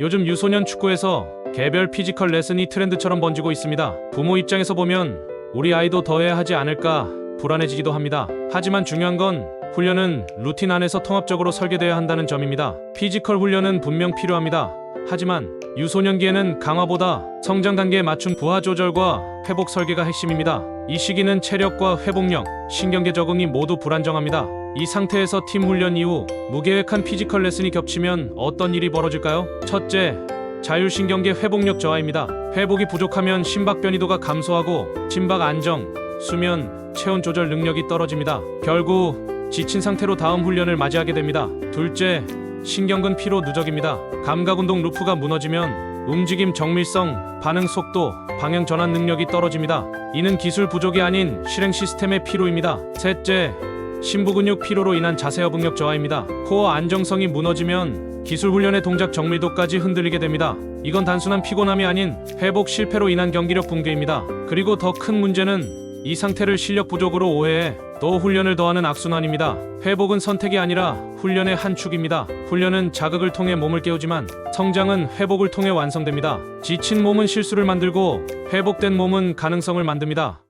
요즘 유소년 축구에서 개별 피지컬 레슨이 트렌드처럼 번지고 있습니다. 부모 입장에서 보면 우리 아이도 더 해야 하지 않을까 불안해지기도 합니다. 하지만 중요한 건 훈련은 루틴 안에서 통합적으로 설계되어야 한다는 점입니다. 피지컬 훈련은 분명 필요합니다. 하지만 유소년기에는 강화보다 성장 단계에 맞춘 부하 조절과 회복 설계가 핵심입니다. 이 시기는 체력과 회복력, 신경계 적응이 모두 불안정합니다. 이 상태에서 팀 훈련 이후 무계획한 피지컬 레슨이 겹치면 어떤 일이 벌어질까요? 첫째, 자율신경계 회복력 저하입니다. 회복이 부족하면 심박 변이도가 감소하고 심박 안정, 수면, 체온 조절 능력이 떨어집니다. 결국 지친 상태로 다음 훈련을 맞이하게 됩니다. 둘째, 신경근 피로 누적입니다. 감각 운동 루프가 무너지면 움직임 정밀성, 반응 속도, 방향 전환 능력이 떨어집니다. 이는 기술 부족이 아닌 실행 시스템의 피로입니다. 셋째, 심부 근육 피로로 인한 자세 협응력 저하입니다. 코어 안정성이 무너지면 기술 훈련의 동작 정밀도까지 흔들리게 됩니다. 이건 단순한 피곤함이 아닌 회복 실패로 인한 경기력 붕괴입니다. 그리고 더 큰 문제는 이 상태를 실력 부족으로 오해해 또 훈련을 더하는 악순환입니다. 회복은 선택이 아니라 훈련의 한 축입니다. 훈련은 자극을 통해 몸을 깨우지만 성장은 회복을 통해 완성됩니다. 지친 몸은 실수를 만들고 회복된 몸은 가능성을 만듭니다.